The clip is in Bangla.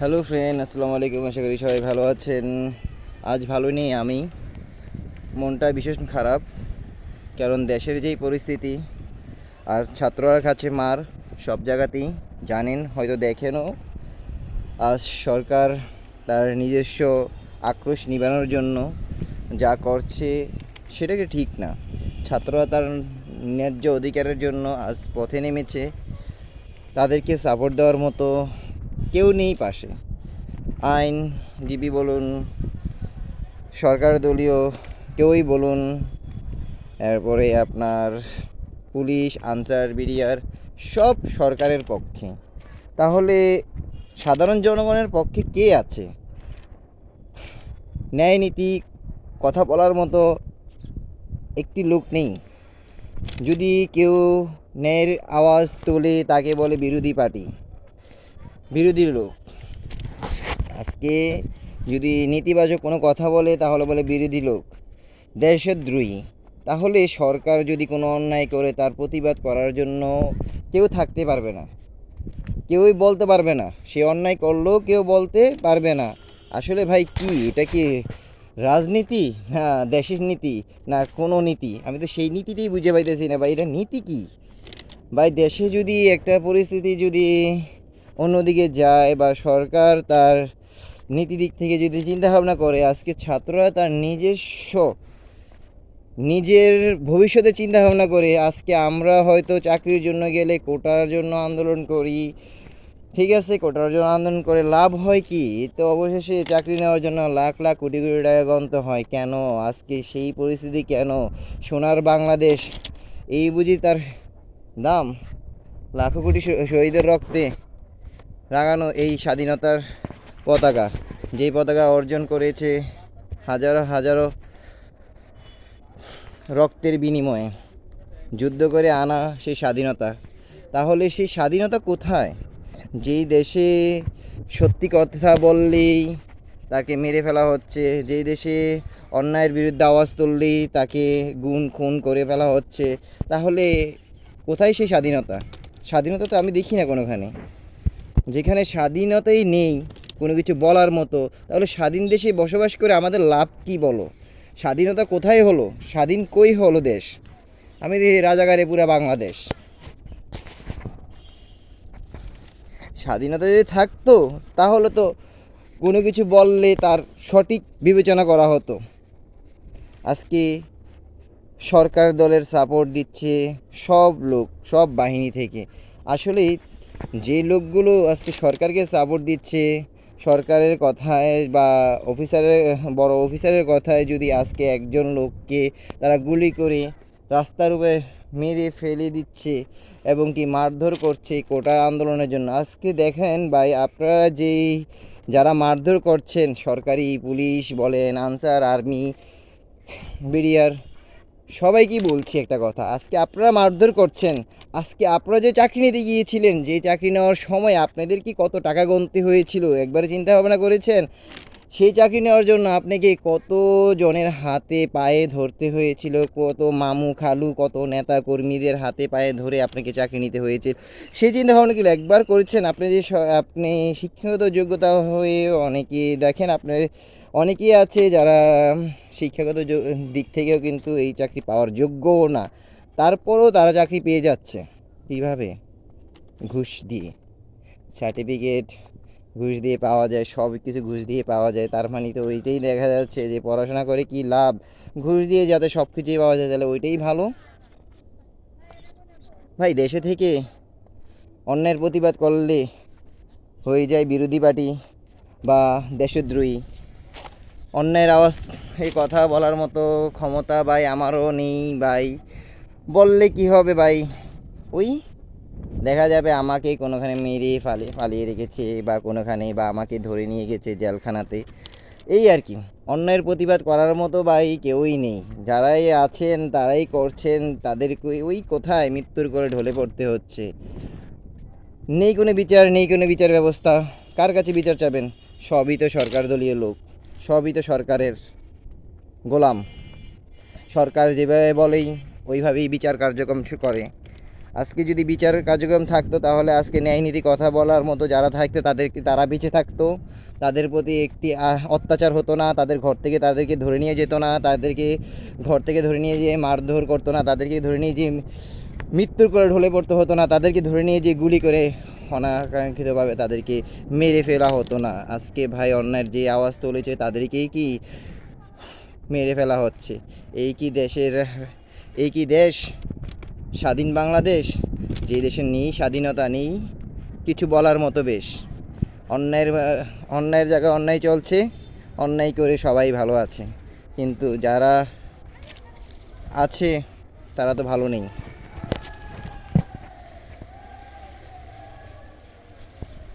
হ্যালো ফ্রেন্ড আসসালামু আলাইকুম আশা করি সবাই ভালো আছেন। আজ ভালো নেই আমি। মনটা ভীষণ খারাপ, কারণ দেশের যেই পরিস্থিতি, আর ছাত্ররা কাছে মার সব জায়গাতেই। জানেন, হয়তো দেখেনও। আজ সরকার তার নিজস্ব আক্রোশ নিবানোর জন্য যা করছে, সেটাকে ঠিক না। ছাত্ররা তার ন্যায্য অধিকারের জন্য আজ পথে নেমেছে। তাদেরকে সাপোর্ট দেওয়ার মতো কেউ নেই পাশে। আইনজীবী বলুন, সরকার দলীয় কেউই বলুন, এরপরে আপনার পুলিশ, আনসার, বিডিআর সব সরকারের পক্ষে। তাহলে সাধারণ জনগণের পক্ষে কে আছে? ন্যায় নীতি, কথা বলার মতো একটি লোক নেই। যদি কেউ ন্যায়ের আওয়াজ তোলে, তাকে বলে বিরোধী পার্টি। বিরোধী লোক। আজকে যদি নেতিবাচক কোনো কথা বলে, তাহলে বলে বিরোধী লোক। দেশদ্রোহী। তাহলে সরকার যদি কোনো অন্যায় করে, তার প্রতিবাদ করার জন্য কেউ থাকতে পারবে না। কেউই বলতে পারবে না। সে অন্যায় করলেও কেউ বলতে পারবে না। আসলে ভাই, কি? এটা কি রাজনীতি? না দেশের নীতি? না কোনো নীতি? আমি তো সেই নীতিটাই বুঝে পাইতেছি না। ভাই, এটা নীতি কি? ভাই, দেশে যদি একটা পরিস্থিতি যদি অন্যদিকে যায় বা সরকার তার নীতি দিক থেকে যদি চিন্তা ভাবনা করে, আজকে ছাত্ররা তার নিজস্ব, নিজের ভবিষ্যতে চিন্তা ভাবনা করে, আজকে আমরা হয়তো চাকরির জন্য গেলে কোটার জন্য আন্দোলন করি, ঠিক আছে, কোটার জন্য আন্দোলন করে লাভ হয় কি? তো অবশেষে চাকরি নেওয়ার জন্য লাখ লাখ কোটি কোটি টাকা গন্ত হয়। কেন? আজকে সেই পরিস্থিতি কেন? সোনার বাংলাদেশ, এই বুঝি তার দাম? লাখো কোটি শহীদের রক্তে রাঙানো এই স্বাধীনতার পতাকা। যেই পতাকা অর্জন করেছে হাজারো হাজারো রক্তের বিনিময়ে। যুদ্ধ করে আনা সেই স্বাধীনতা। তাহলে সেই স্বাধীনতা কোথায়? যেই দেশে সত্যি কথা বললেই তাকে মেরে ফেলা হচ্ছে, যেই দেশে অন্যায়ের বিরুদ্ধে আওয়াজ তুললেই তাকে গুণ খুন করে ফেলা হচ্ছে, তাহলে কোথায় সেই স্বাধীনতা? স্বাধীনতা তো আমি দেখি না কোনোখানে। যেখানে স্বাধীনতাই নেই, কোনো কিছু বলার মতো, তাহলে স্বাধীন দেশে বসবাস করে আমাদের লাভ কি বলো? স্বাধীনতা কোথায় হলো? স্বাধীন কই হলো দেশ? আমি দেখি রাজাগারে পুরা বাংলাদেশ। স্বাধীনতা যদি থাকতো, তাহলে তো কোনো কিছু বললে তার সঠিক বিবেচনা করা হতো। আজকে সরকার দলের সাপোর্ট দিচ্ছে সব লোক, সব বাহিনী থেকে। আসলে যে লোকগুলো আজকে সরকারকে সাপোর্ট দিচ্ছে, সরকারের কথায় বা অফিসারের বড় অফিসারের কথায় যদি আজকে একজন লোককে তারা গুলি করে রাস্তার উপরে মেরে ফেলে দিচ্ছে এবং কি মারধর করছে কোটা আন্দোলনের জন্য। আজকে দেখেন ভাই, আপনারা যেই যারা মারধর করছেন, সরকারি পুলিশ বলেন, আনসার, আর্মি, বিডিআর সবাইকেই বলছি একটা কথা, আজকে আপনারা মারধর করছেন, আজকে আপনারা যে চাকরি নিতে গিয়েছিলেন, যে চাকরি নেওয়ার সময় আপনাদের কি কত টাকা গুনতে হয়েছিল? একবার চিন্তা ভাবনা করেছেন? সেই চাকরি নেওয়ার জন্য আপনাকে কত জনের হাতে পায়ে ধরতে হয়েছিল? কত মামু খালু, কত নেতা কর্মীদের হাতে পায়ে ধরে আপনাকে চাকরি নিতে হয়েছে? সেই চিন্তা ভাবনা কি একবার করেছেন? আপনি যে আপনি শিক্ষাগত যোগ্যতা হয়ে অনেকে দেখেন, আপনার অনেকেই আছে যারা শিক্ষাগত দিক থেকেও কিন্তু এই চাকরি পাওয়ার যোগ্যও না। তারপরেও তারা চাকরি পেয়ে যাচ্ছে। কীভাবে? ঘুষ দিয়ে। সার্টিফিকেট ঘুষ দিয়ে পাওয়া যায়, সব কিছু ঘুষ দিয়ে পাওয়া যায়। তার মানে তো ওইটাই দেখা যাচ্ছে যে পড়াশোনা করে কি লাভ? ঘুষ দিয়ে যাতে সব কিছুই পাওয়া যায় তাহলে ওইটাই ভালো। ভাই, দেশে থেকে অন্যের প্রতিবাদ করলে হয়ে যায় বিরোধী পার্টি বা দেশদ্রোহী। অন্যের আওয়াজ, এই কথা বলার মতো ক্ষমতা ভাই আমারও নেই ভাই। বললে কি হবে ভাই? ওই দেখা যাবে আমাকেই কোনোখানে মেরে ফালে পালিয়ে রেখেছে বা কোনোখানে বা আমাকে ধরে নিয়ে গেছে জেলখানাতে। এই আর কি। অন্যের প্রতিবাদ করার মতো বা এই কেউই নেই। যারাই আছেন, তারাই করছেন, তাদেরকে ওই কোথায় মৃত্যুর করে ঢলে পড়তে হচ্ছে? নেই কোনো বিচার, নেই কোনো বিচার ব্যবস্থা। কার কাছে বিচার চাবেন? সবই তো সরকার দলীয় লোক। সবই তো সরকারের গোলাম। সরকার যেভাবে বলেই, ওইভাবেই বিচার কার্যক্রম করে। আজকে যদি বিচার কার্যক্রম থাকতো, তাহলে আজকে ন্যায় নীতি কথা বলার মতো যারা থাকতো, তাদেরকে, তারা বেঁচে থাকতো। তাদের প্রতি একটি অত্যাচার হতো না, তাদের ঘর থেকে তাদেরকে ধরে নিয়ে যেত না, তাদেরকে ঘর থেকে ধরে নিয়ে যেয়ে মারধর করতো না, তাদেরকে ধরে নিয়ে যেয়ে মৃত্যুর করে ঢলে পড়তে হতো না, তাদেরকে ধরে নিয়ে যে গুলি করে অনাকাঙ্ক্ষিতভাবে তাদেরকে মেরে ফেলা হতো না। আজকে ভাই অন্যায়ের যে আওয়াজ তুলেছে, তাদেরকেই কি মেরে ফেলা হচ্ছে? এই কি দেশের, এই কি দেশ স্বাধীন বাংলাদেশ, যে দেশে নেই, স্বাধীনতা নেই, কিছু বলার মতো বেশ। অন্যায়ের অন্যায়ের জায়গায় অন্যায় চলছে, অন্যায় করে সবাই ভালো আছে। কিন্তু যারা আছে, তারা তো ভালো নেই।